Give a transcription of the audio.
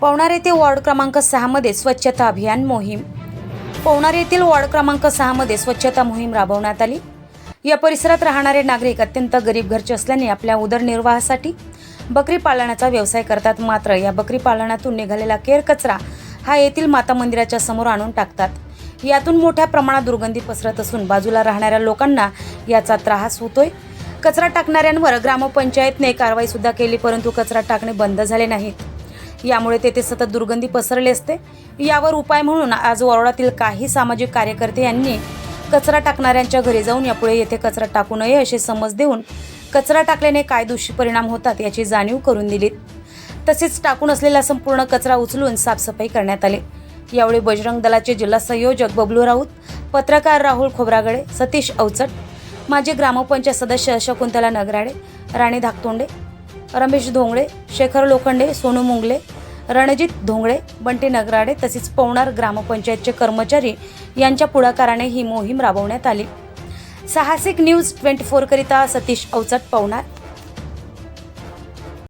पवनार येथे वॉर्ड क्रमांक सहामध्ये स्वच्छता अभियान मोहीम. पवनार येथील वॉर्ड क्रमांक सहामध्ये स्वच्छता मोहीम राबवण्यात आली. या परिसरात राहणारे नागरिक अत्यंत गरीब घरचे असल्याने आपल्या उदरनिर्वाहासाठी बकरी पालनाचा व्यवसाय करतात. मात्र या बकरी पालनातून निघालेला केर कचरा हा येथील माता मंदिराच्या समोर आणून टाकतात. यातून मोठ्या प्रमाणात दुर्गंधी पसरत असून बाजूला राहणाऱ्या लोकांना याचा त्रास होतोय. कचरा टाकणाऱ्यांवर ग्रामपंचायतने कारवाई सुद्धा केली परंतु कचरा टाकणे बंद झाले नाहीत. यामुळे तेथे सतत दुर्गंधी पसरली असते. यावर उपाय म्हणून आज वरोडातील काही सामाजिक कार्यकर्ते यांनी कचरा टाकणाऱ्यांच्या घरी जाऊन यापुढे येथे कचरा टाकू नये असे समज देऊन कचरा टाकल्याने काय दुष्परिणाम होतात याची जाणीव करून दिलीत. तसेच टाकून असलेला संपूर्ण कचरा उचलून साफसफाई करण्यात आली. यावेळी बजरंग दलाचे जिल्हा संयोजक बबलू राऊत पत्रकार राहुल खोब्रागडे सतीश अवचट माजी ग्रामपंचायत सदस्य शकुंतला नगराडे राणी धाकतोंडे रमेश धोंगळे शेखर लोखंडे सोनू मुंगले रणजित धोंगळे बंटी नगराडे तसेच पवनार ग्रामपंचायतचे कर्मचारी यांच्या पुढाकाराने ही मोहीम राबवण्यात आली. साहसिक न्यूज ट्वेंटी फोरकरिता सतीश अवचट पवनार.